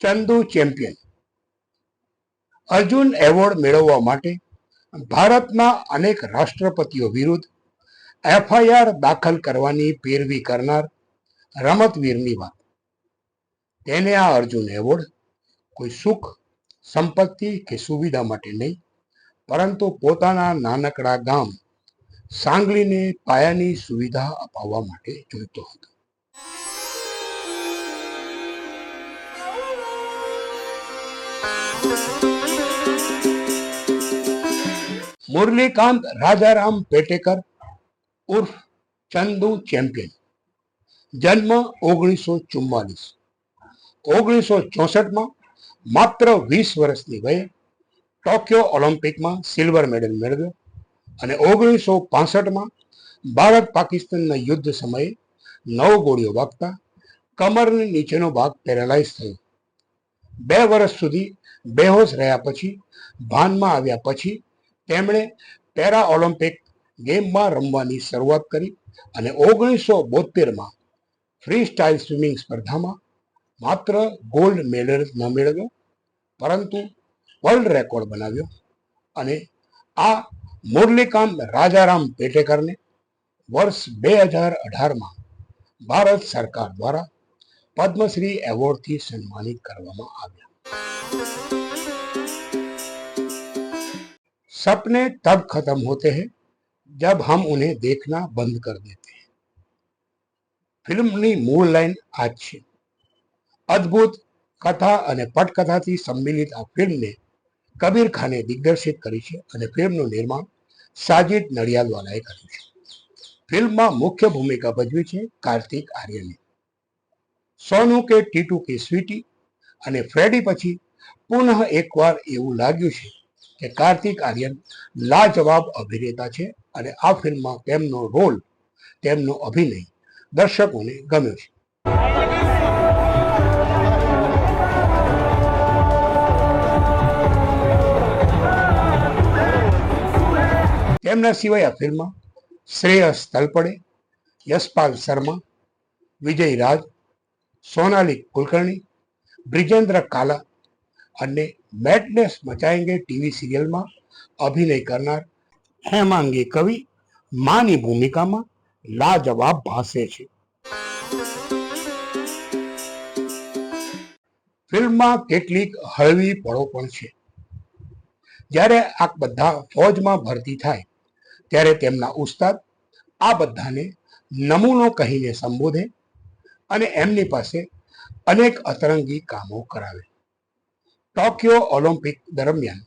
Chandu champion. Arjun award મેળવવા માટે ભારતના અનેક રાષ્ટ્રપતિઓ વિરુદ્ધ એફઆઈઆર દાખલ કરવાની પેરવી કરનાર રમતવીરની વાત. તેને આ અર્જુન એવોર્ડ કોઈ સુખ, સંપત્તિ કે સુવિધા માટે નહીં, પરંતુ પોતાના નાનકડા ગામ સાંગલીને પાયાની સુવિધા અપાવવા માટે જોઈતો હતો. મુરલીકાંત રાજારામ પેટેકર, ઉર્ફ ચંદુ ચેમ્પિયન. જન્મ ઓગણીસો ચુમ્માલીસ. ઓગણીસો ચોસઠમાં માત્ર વીસ વર્ષની વયે ટોક્યો ઓલિમ્પિકમાં સિલ્વર મેડલ મેળવ્યો અને ઓગણીસો પાસઠમાં ભારત પાકિસ્તાનના યુદ્ધ સમયે નવ ગોળીઓ વાગતા કમરની નીચેનો ભાગ પેરાલાઇઝ થયો. બે વર્ષ સુધી બેહોશ રહ્યા પછી, ભાનમાં આવ્યા પછી તેમણે પેરા ઓલિમ્પિક ગેમમાં રમવાની શરૂઆત કરી અને ઓગણીસો બોતેરમાં ફ્રી સ્ટાઇલ સ્વિમિંગ સ્પર્ધામાં માત્ર ગોલ્ડ મેડલ ન મેળવ્યો, પરંતુ વર્લ્ડ રેકોર્ડ બનાવ્યો અને આ મુરલીકાંત રાજારામ પેટેકરને વર્ષ બે હજાર અઢારમાં ભારત સરકાર દ્વારા પદ્મશ્રી એવોર્ડથી સન્માનિત કરવામાં આવ્યા. सपने तब खत्म होते हैं जब हम उन्हें देखना बंद कर देते हैं ફિલ્મની મૂળ લાઈન આ જ છે અદ્ભુત કથા અને પટકથાથી સંમિલિત આ ફિલ્મને કબીર ખાને દિગ્દર્શિત કરી છે અને ફિલ્મનું નિર્માણ સાજિદ નડિયાદવાલાએ કર્યું છે ફિલ્મમાં મુખ્ય ભૂમિકા ભજવી છે કાર્તિક આર્યને સોનુ કે ટીટુ કે સ્વીટી અને ફ્રેડી પછી પુનઃ એકવાર એવું લાગ્યું છે કે કાર્તિક આર્યન લાજવાબ અભિનેતા છે અને આ ફિલ્મમાં તેમનો રોલ, તેમનો અભિનય દર્શકોને ગમ્યો છે. તેમના સિવાય આ ફિલ્મમાં શ્રેયસ તલપડે, યશપાલ શર્મા, વિજય રાજ સોનાલી કુલકર્ણી, બ્રિજેન્દ્ર કાલા અને મેડનેસ મચાએંગે ટીવી સિરિયલમાં અભિનય કરનાર હેમાંગી કવિ માની ભૂમિકામાં લાજવાબ ભાસે છે. ફિલ્મમાં કેટલીક હળવી પળો પણ છે. જ્યારે આ બધા ફૌજમાં ભરતી થાય, ત્યારે તેમના ઉસ્તાદ આ બધાને નમૂનો કહીને સંબોધે અને એમની પાસે અનેક અતરંગી કામો કરાવે. ટોક્યો ઓલિમ્પિક દરમિયાન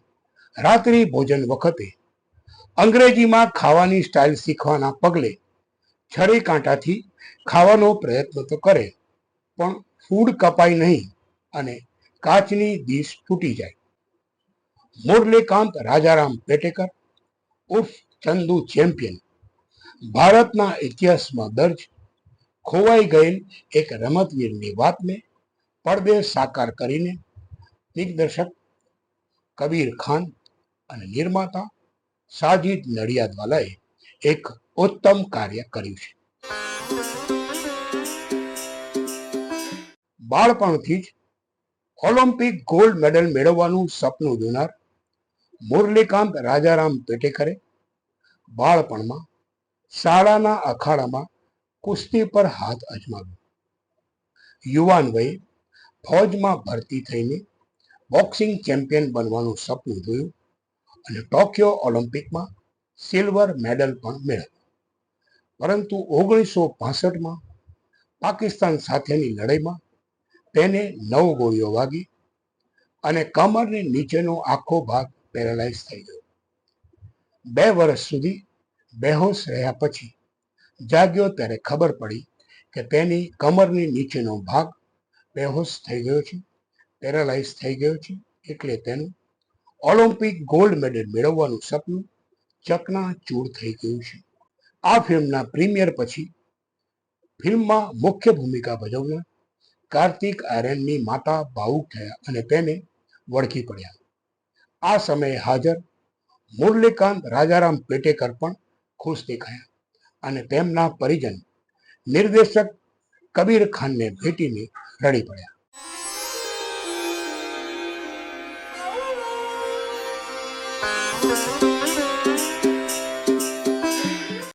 રાત્રિ ભોજન વખતે અંગ્રેજીમાં ખાવાની સ્ટાઇલ શીખવાના પગલે છરી કાંટાથી ખાવાનો પ્રયત્ન તો કરે, પણ ફૂડ કપાય નહીં અને કાચની ડીશ તૂટી જાય. મુરલીકાંત રાજારામ પેટેકર ઉર્ફ ચંદુ ચેમ્પિયન, ભારતના ઇતિહાસમાં દર્જ, ખોવાઈ ગયેલ એક રમતવીરની વાતને પડદે સાકાર કરીને દિગ્દર્શક કબીર ખાન અને નિર્માતા સાજિદ નડિયાદવાલાએ એક ઉત્તમ કાર્ય કર્યું છે. બાળપણથી જ ઓલિમ્પિક ગોલ્ડ મેડલ મેળવવાનું સપનું જોનાર મુરલીકાંત રાજારામ પેટેકરે બાળપણમાં શાળાના અખાડામાં કુસ્તી પર હાથ અજમાવ્યો. યુવાન વયે ફૌજમાં ભરતી થઈને બોક્સિંગ ચેમ્પિયન બનવાનું સપનું જોયું અને ટોક્યો ઓલિમ્પિકમાં સિલ્વર મેડલ પણ મેળવ્યો. પરંતુ ઓગણીસો પાસઠમાં પાકિસ્તાન સાથેની લડાઈમાં તેને નવ ગોળીઓ વાગી અને કમરની નીચેનો આખો ભાગ પેરાલાઇઝ થઈ ગયો. બે વર્ષ સુધી બેહોશ રહ્યા પછી જાગ્યો ત્યારે ખબર પડી કે તેની કમરની નીચેનો ભાગ બેહોશ થઈ ગયો છે. પેરાલાઇઝ થઈ ગયો છે. એટલે તેનું ઓલિમ્પિક ગોલ્ડ મેડલ મેળવવાનું સપનું ચકનાચૂર થઈ ગયું છે. આ ફિલ્મના પ્રીમિયર પછી ફિલ્મમાં મુખ્ય ભૂમિકા ભજવનાર કાર્તિક આર્યનની માતા ભાવુક થયા અને તેને વળગી પડ્યા. આ સમયે હાજર મુરલીકાંત રાજારામ પેટેકર પણ ખુશ દેખાયા અને તેમના પરિજન નિર્દેશક કબીર ખાનને ભેટીને રડી પડ્યા. છે